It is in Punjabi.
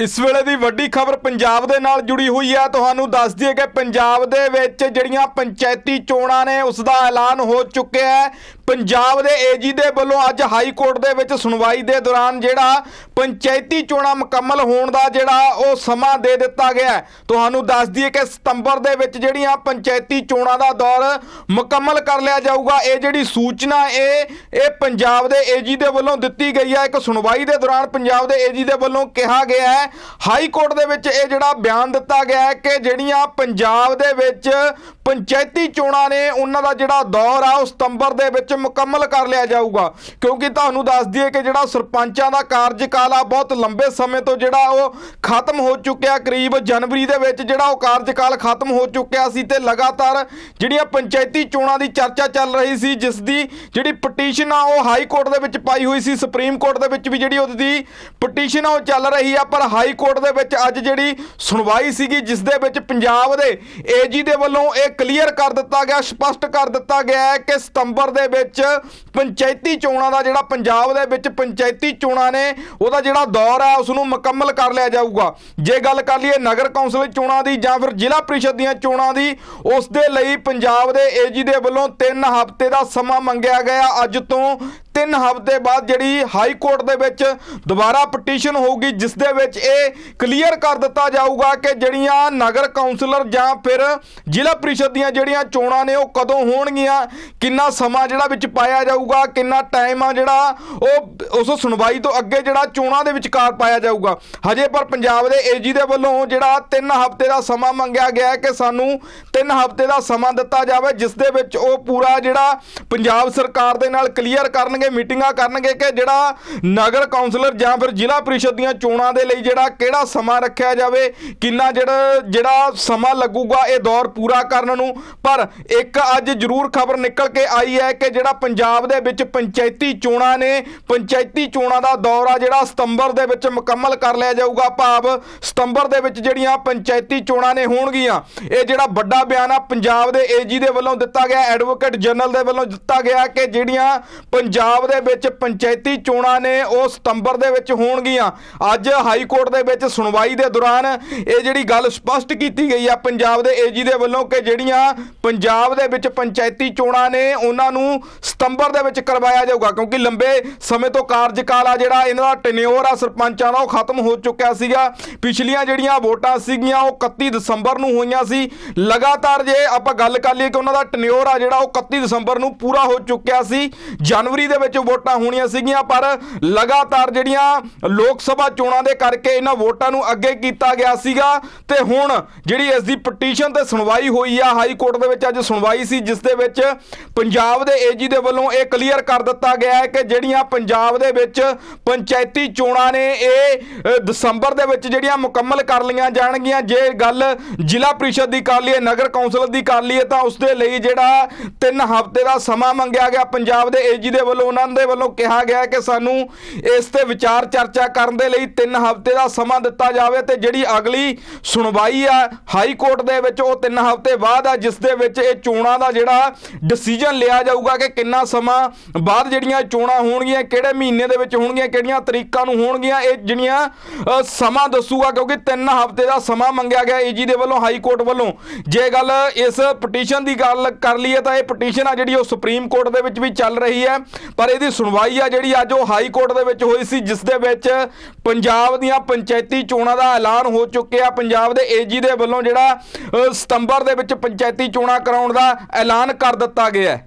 ਇਸ ਵੇਲੇ ਦੀ ਵੱਡੀ ਖਬਰ ਪੰਜਾਬ ਦੇ ਨਾਲ ਜੁੜੀ ਹੋਈ ਹੈ। ਤੁਹਾਨੂੰ ਦੱਸ ਦਈਏ ਕਿ ਪੰਜਾਬ ਦੇ ਵਿੱਚ ਜਿਹੜੀਆਂ ਪੰਚਾਇਤੀ ਚੋਣਾਂ ਨੇ, ਉਸ ਦਾ ਐਲਾਨ ਹੋ ਚੁੱਕਿਆ ਹੈ। ਪੰਜਾਬ ਦੇ ਏਜੀ ਦੇ ਵੱਲੋਂ ਅੱਜ ਹਾਈ ਕੋਰਟ ਦੇ ਵਿੱਚ ਸੁਣਵਾਈ ਦੇ ਦੌਰਾਨ ਜਿਹੜਾ ਪੰਚਾਇਤੀ ਚੋਣਾਂ ਮੁਕੰਮਲ ਹੋਣ ਦਾ ਜਿਹੜਾ ਉਹ ਸਮਾਂ ਦੇ ਦਿੱਤਾ ਗਿਆ ਤੁਹਾਨੂੰ ਦੱਸ ਦਈਏ ਕਿ ਸਤੰਬਰ ਦੇ ਵਿੱਚ ਜਿਹੜੀਆਂ ਪੰਚਾਇਤੀ ਚੋਣਾਂ ਦਾ ਦੌਰ ਮੁਕੰਮਲ ਕਰ ਲਿਆ ਜਾਊਗਾ। ਇਹ ਜਿਹੜੀ ਸੂਚਨਾ ਇਹ ਇਹ ਪੰਜਾਬ ਦੇ ਏਜੀ ਦੇ ਵੱਲੋਂ ਦਿੱਤੀ ਗਈ ਹੈ। ਇੱਕ ਸੁਣਵਾਈ ਦੇ ਦੌਰਾਨ ਪੰਜਾਬ ਦੇ ਏਜੀ ਦੇ ਵੱਲੋਂ ਕਿਹਾ ਗਿਆ ਹੈ ਹਾਈ ਕੋਰਟ ਦੇ ਵਿੱਚ ਇਹ ਜਿਹੜਾ ਬਿਆਨ ਦਿੱਤਾ ਗਿਆ ਹੈ ਕਿ ਜਿਹੜੀਆਂ ਪੰਜਾਬ ਦੇ ਵਿੱਚ ਪੰਚਾਇਤੀ ਚੋਣਾਂ ਨੇ ਉਹਨਾਂ ਦਾ ਜਿਹੜਾ ਦੌਰ ਆ, ਉਹ ਸਤੰਬਰ ਦੇ ਵਿੱਚ ਮੁਕੰਮਲ ਕਰ ਲਿਆ ਜਾਊਗਾ। ਕਿਉਂਕਿ ਤੁਹਾਨੂੰ ਦੱਸ ਦਈਏ ਕਿ ਜਿਹੜਾ ਸਰਪੰਚਾਂ ਦਾ ਕਾਰਜਕਾਲ ਆ, ਬਹੁਤ ਲੰਬੇ ਸਮੇਂ ਤੋਂ ਜਿਹੜਾ ਉਹ ਖਤਮ ਹੋ ਚੁੱਕਿਆ। ਕਰੀਬ ਜਨਵਰੀ ਦੇ ਵਿੱਚ ਜਿਹੜਾ ਉਹ ਕਾਰਜਕਾਲ ਖਤਮ ਹੋ ਚੁੱਕਿਆ ਸੀ ਤੇ ਲਗਾਤਾਰ ਜਿਹੜੀਆਂ ਪੰਚਾਇਤੀ ਚੋਣਾਂ ਦੀ ਚਰਚਾ ਚੱਲ ਰਹੀ ਸੀ, ਜਿਸ ਦੀ ਜਿਹੜੀ ਪਟੀਸ਼ਨ ਆ, ਉਹ ਹਾਈ ਕੋਰਟ ਦੇ ਵਿੱਚ ਪਾਈ ਹੋਈ ਸੀ। ਸੁਪਰੀਮ ਕੋਰਟ ਦੇ ਵਿੱਚ ਵੀ ਜਿਹੜੀ ਉਹਦੀ ਪਟੀਸ਼ਨ ਆ, ਉਹ ਚੱਲ ਰਹੀ ਆ। ਪਰ ਹਾਈ ਕੋਰਟ ਦੇ ਵਿੱਚ ਅੱਜ ਜਿਹੜੀ ਸੁਣਵਾਈ ਸੀਗੀ, ਜਿਸ ਦੇ ਵਿੱਚ ਪੰਜਾਬ ਦੇ ਏਜੀ ਦੇ ਵੱਲੋਂ ਇਹ ਕਲੀਅਰ ਕਰ ਦਿੱਤਾ ਗਿਆ, ਸਪਸ਼ਟ ਕਰ ਦਿੱਤਾ ਗਿਆ ਹੈ ਕਿ ਸਤੰਬਰ ਦੇ ਵਿੱਚ ਪੰਚਾਇਤੀ ਚੋਣਾਂ ਦਾ ਜਿਹੜਾ ਪੰਜਾਬ ਦੇ ਵਿੱਚ ਪੰਚਾਇਤੀ ਚੋਣਾਂ ਨੇ, ਉਹਦਾ ਜਿਹੜਾ ਦੌਰ ਹੈ ਉਸ ਨੂੰ ਮੁਕੰਮਲ ਕਰ ਲਿਆ ਜਾਊਗਾ। ਜੇ ਗੱਲ ਕਰ ਲਈਏ ਨਗਰ ਕੌਂਸਲ ਚੋਣਾਂ ਦੀ ਜਾਂ ਫਿਰ ਜ਼ਿਲ੍ਹਾ ਪ੍ਰੀਸ਼ਦ ਦੀਆਂ ਚੋਣਾਂ ਦੀ, ਉਸ ਦੇ ਲਈ ਪੰਜਾਬ ਦੇ ਏਜੀ ਦੇ ਵੱਲੋਂ 3 ਹਫ਼ਤੇ ਦਾ ਸਮਾਂ ਮੰਗਿਆ ਗਿਆ। ਅੱਜ ਤੋਂ ਤਿੰਨ ਹਫ਼ਤੇ ਬਾਅਦ ਜਿਹੜੀ ਹਾਈ ਕੋਰਟ ਦੇ ਵਿੱਚ ਦੁਬਾਰਾ ਪਟੀਸ਼ਨ ਹੋਊਗੀ, ਜਿਸ ਦੇ ਵਿੱਚ ਇਹ ਕਲੀਅਰ ਕਰ ਦਿੱਤਾ ਜਾਊਗਾ ਕਿ ਜਿਹੜੀਆਂ ਨਗਰ ਕੌਂਸਲਰ ਜਾਂ ਫਿਰ ਜ਼ਿਲ੍ਹਾ ਪ੍ਰੀਸ਼ਦ ਦੀਆਂ ਜਿਹੜੀਆਂ ਚੋਣਾਂ ਨੇ, ਉਹ ਕਦੋਂ ਹੋਣਗੀਆਂ, ਕਿੰਨਾ ਸਮਾਂ ਜਿਹੜਾ ਵਿੱਚ ਪਾਇਆ ਜਾਊਗਾ, ਕਿੰਨਾ ਟਾਈਮ ਆ ਜਿਹੜਾ ਉਹ ਉਸ ਸੁਣਵਾਈ ਤੋਂ ਅੱਗੇ ਜਿਹੜਾ ਚੋਣਾਂ ਦੇ ਵਿਚਕਾਰ ਪਾਇਆ ਜਾਊਗਾ। ਹਜੇ ਪਰ ਪੰਜਾਬ ਦੇ ਏਜੀ ਦੇ ਵੱਲੋਂ ਜਿਹੜਾ 3 ਹਫ਼ਤੇ ਦਾ ਸਮਾਂ ਮੰਗਿਆ ਗਿਆ ਹੈ ਕਿ ਸਾਨੂੰ 3 ਹਫ਼ਤੇ ਦਾ ਸਮਾਂ ਦਿੱਤਾ ਜਾਵੇ, ਜਿਸ ਦੇ ਵਿੱਚ ਉਹ ਪੂਰਾ ਜਿਹੜਾ ਪੰਜਾਬ ਸਰਕਾਰ ਦੇ ਨਾਲ ਕਲੀਅਰ ਕਰਨ ਕਰਨਗੇ, ਮੀਟਿੰਗਾਂ ਕਰਨਗੇ ਕਿ ਜਿਹੜਾ ਨਗਰ ਕੌਂਸਲਰ ਜਾਂ ਫਿਰ ਜ਼ਿਲ੍ਹਾ ਪ੍ਰੀਸ਼ਦ ਦੀਆਂ ਚੋਣਾਂ ਦੇ ਲਈ ਜਿਹੜਾ ਕਿਹੜਾ ਸਮਾਂ ਰੱਖਿਆ ਜਾਵੇ, ਕਿੰਨਾ ਜਿਹੜਾ ਜਿਹੜਾ ਸਮਾਂ ਲੱਗੂਗਾ ਇਹ ਦੌਰ ਪੂਰਾ ਕਰਨ ਨੂੰ। ਪਰ ਇੱਕ ਅੱਜ ਜ਼ਰੂਰ ਖਬਰ ਨਿਕਲ ਕੇ ਆਈ ਹੈ ਕਿ ਜਿਹੜਾ ਪੰਜਾਬ ਦੇ ਵਿੱਚ ਪੰਚਾਇਤੀ ਚੋਣਾਂ ਨੇ, ਪੰਚਾਇਤੀ ਚੋਣਾਂ ਦਾ ਦੌਰ ਆ ਜਿਹੜਾ ਸਤੰਬਰ ਦੇ ਵਿੱਚ ਮੁਕੰਮਲ ਕਰ ਲਿਆ ਜਾਊਗਾ। ਭਾਵ ਸਤੰਬਰ ਦੇ ਵਿੱਚ ਜਿਹੜੀਆਂ ਪੰਚਾਇਤੀ ਚੋਣਾਂ ਨੇ ਹੋਣਗੀਆਂ, ਇਹ ਜਿਹੜਾ ਵੱਡਾ ਬਿਆਨ ਆ ਪੰਜਾਬ ਦੇ ਏਜੀ ਦੇ ਵੱਲੋਂ ਦਿੱਤਾ ਗਿਆ, ਐਡਵੋਕੇਟ ਜਨਰਲ ਦੇ ਵੱਲੋਂ ਦਿੱਤਾ ਗਿਆ ਕਿ ਜਿਹੜੀਆਂ ਪੰਜਾਬ ਪੰਜਾਬ ਦੇ ਵਿੱਚ ਪੰਚਾਇਤੀ ਚੋਣਾਂ ਨੇ ਉਹ ਸਤੰਬਰ ਦੇ ਵਿੱਚ ਹੋਣਗੀਆਂ। ਅੱਜ ਹਾਈ ਕੋਰਟ ਦੇ ਵਿੱਚ ਸੁਣਵਾਈ ਦੇ ਦੌਰਾਨ ਇਹ ਜਿਹੜੀ ਗੱਲ ਸਪਸ਼ਟ ਕੀਤੀ ਗਈ ਆ ਪੰਜਾਬ ਦੇ ਏਜੀ ਦੇ ਵੱਲੋਂ ਕਿ ਜਿਹੜੀਆਂ ਪੰਜਾਬ ਦੇ ਵਿੱਚ ਪੰਚਾਇਤੀ ਚੋਣਾਂ ਨੇ, ਉਹਨਾਂ ਨੂੰ ਸਤੰਬਰ ਦੇ ਵਿੱਚ ਕਰਵਾਇਆ ਜਾਊਗਾ। ਕਿਉਂਕਿ ਲੰਬੇ ਸਮੇਂ ਤੋਂ ਕਾਰਜਕਾਲ ਆ ਜਿਹੜਾ, ਇਹਨਾਂ ਦਾ ਟੈਨਿਓਰ ਆ, ਸਰਪੰਚਾਂ ਦਾ, ਉਹ ਖਤਮ ਹੋ ਚੁੱਕਿਆ ਸੀਗਾ। ਪਿਛਲੀਆਂ ਜਿਹੜੀਆਂ ਵੋਟਾਂ ਸੀਗੀਆਂ, ਉਹ 31 ਦਸੰਬਰ ਨੂੰ ਹੋਈਆਂ ਸੀ। ਲਗਾਤਾਰ ਜੇ ਆਪਾਂ ਗੱਲ ਕਰ ਲਈਏ ਕਿ ਉਹਨਾਂ ਦਾ ਟੈਨਿਓਰ ਆ ਜਿਹੜਾ, ਉਹ 31 ਦਸੰਬਰ ਨੂੰ ਪੂਰਾ ਹੋ ਚੁੱਕਿਆ ਸੀ। ਜਨਵਰੀ ਦੇ ਵਿੱਚ ਵੋਟਾਂ ਹੋਣੀਆਂ ਸੀਗੀਆਂ, ਪਰ ਲਗਾਤਾਰ ਜਿਹੜੀਆਂ ਲੋਕ ਸਭਾ ਚੋਣਾਂ ਦੇ ਕਰਕੇ ਇਹਨਾਂ ਵੋਟਾਂ ਨੂੰ ਅੱਗੇ ਕੀਤਾ ਗਿਆ ਸੀਗਾ। ਤੇ ਹੁਣ ਜਿਹੜੀ ਇਸ ਦੀ ਪਟੀਸ਼ਨ ਤੇ ਸੁਣਵਾਈ ਹੋਈ ਆ, ਹਾਈ ਕੋਰਟ ਦੇ ਵਿੱਚ ਅੱਜ ਸੁਣਵਾਈ ਸੀ, ਜਿਸ ਦੇ ਵਿੱਚ ਪੰਜਾਬ ਦੇ ਏਜੀ ਦੇ ਵੱਲੋਂ ਇਹ ਕਲੀਅਰ ਕਰ ਦਿੱਤਾ ਗਿਆ ਹੈ ਕਿ ਜਿਹੜੀਆਂ ਪੰਜਾਬ ਦੇ ਵਿੱਚ ਪੰਚਾਇਤੀ ਚੋਣਾਂ ਨੇ, ਇਹ ਦਸੰਬਰ ਦੇ ਵਿੱਚ ਜਿਹੜੀਆਂ ਮੁਕੰਮਲ ਕਰ ਲਈਆਂ ਜਾਣਗੀਆਂ। ਜੇ ਗੱਲ ਜ਼ਿਲ੍ਹਾ ਪ੍ਰੀਸ਼ਦ ਦੀ ਕਰ ਲਈਏ, ਨਗਰ ਕੌਂਸਲ ਦੀ ਕਰ ਲਈਏ, ਤਾਂ ਉਸ ਦੇ ਲਈ ਜਿਹੜਾ 3 ਹਫ਼ਤੇ ਦਾ ਸਮਾਂ ਮੰਗਿਆ ਗਿਆ। ਪੰਜਾਬ ਦੇ ਏਜੀ ਦੇ ਵੱਲੋਂ ਉਹਨਾਂ ਦੇ ਵੱਲੋਂ ਕਿਹਾ ਗਿਆ ਕਿ ਸਾਨੂੰ ਇਸ ਤੇ ਵਿਚਾਰ ਚਰਚਾ ਕਰਨ ਦੇ ਲਈ 3 ਹਫ਼ਤੇ ਦਾ ਸਮਾਂ ਦਿੱਤਾ ਜਾਵੇ ਤੇ ਜਿਹੜੀ ਅਗਲੀ ਸੁਣਵਾਈ ਆ ਹਾਈ ਕੋਰਟ ਦੇ ਵਿੱਚ ਉਹ 3 ਹਫ਼ਤੇ ਬਾਅਦ ਆ ਜਿਸ ਦੇ ਵਿੱਚ ਇਹ ਚੋਣਾਂ ਦਾ ਜਿਹੜਾ ਡਿਸੀਜਨ ਲਿਆ ਜਾਊਗਾ ਕਿ ਕਿੰਨਾ ਸਮਾਂ ਬਾਅਦ ਜਿਹੜੀਆਂ ਚੋਣਾਂ ਹੋਣਗੀਆਂ ਕਿਹੜੇ ਮਹੀਨੇ ਦੇ ਵਿੱਚ ਹੋਣਗੀਆਂ ਕਿਹੜੀਆਂ ਤਰੀਕਾਂ ਨੂੰ ਹੋਣਗੀਆਂ ਇਹ ਜਿਹੜੀਆਂ ਸਮਾਂ ਦੱਸੂਗਾ ਕਿਉਂਕਿ 3 ਹਫ਼ਤੇ ਦਾ ਸਮਾਂ ਮੰਗਿਆ ਗਿਆ ਏਜੀ ਦੇ ਵੱਲੋਂ ਹਾਈ ਕੋਰਟ ਵੱਲੋਂ ਜੇ ਗੱਲ ਇਸ ਪਟੀਸ਼ਨ ਦੀ ਗੱਲ ਕਰ ਲਈਏ ਤਾਂ ਇਹ ਪਟੀਸ਼ਨ ਆ ਜਿਹੜੀ ਉਹ ਸੁਪਰੀਮ ਕੋਰਟ ਦੇ ਵਿੱਚ ਵੀ ਚੱਲ ਰਹੀ ਹੈ ਪਰ ਇਹਦੀ ਸੁਣਵਾਈ ਆ ਜਿਹੜੀ ਅੱਜ ਉਹ ਹਾਈ ਕੋਰਟ ਦੇ ਵਿੱਚ ਹੋਈ ਸੀ, ਜਿਸ ਦੇ ਵਿੱਚ ਪੰਜਾਬ ਦੀਆਂ ਪੰਚਾਇਤੀ ਚੋਣਾਂ ਦਾ ਐਲਾਨ ਹੋ ਚੁੱਕਿਆ। ਪੰਜਾਬ ਦੇ ਏਜੀ ਦੇ ਵੱਲੋਂ ਜਿਹੜਾ ਸਤੰਬਰ ਦੇ ਵਿੱਚ ਪੰਚਾਇਤੀ ਚੋਣਾਂ ਕਰਾਉਣ ਦਾ ਐਲਾਨ ਕਰ ਦਿੱਤਾ ਗਿਆ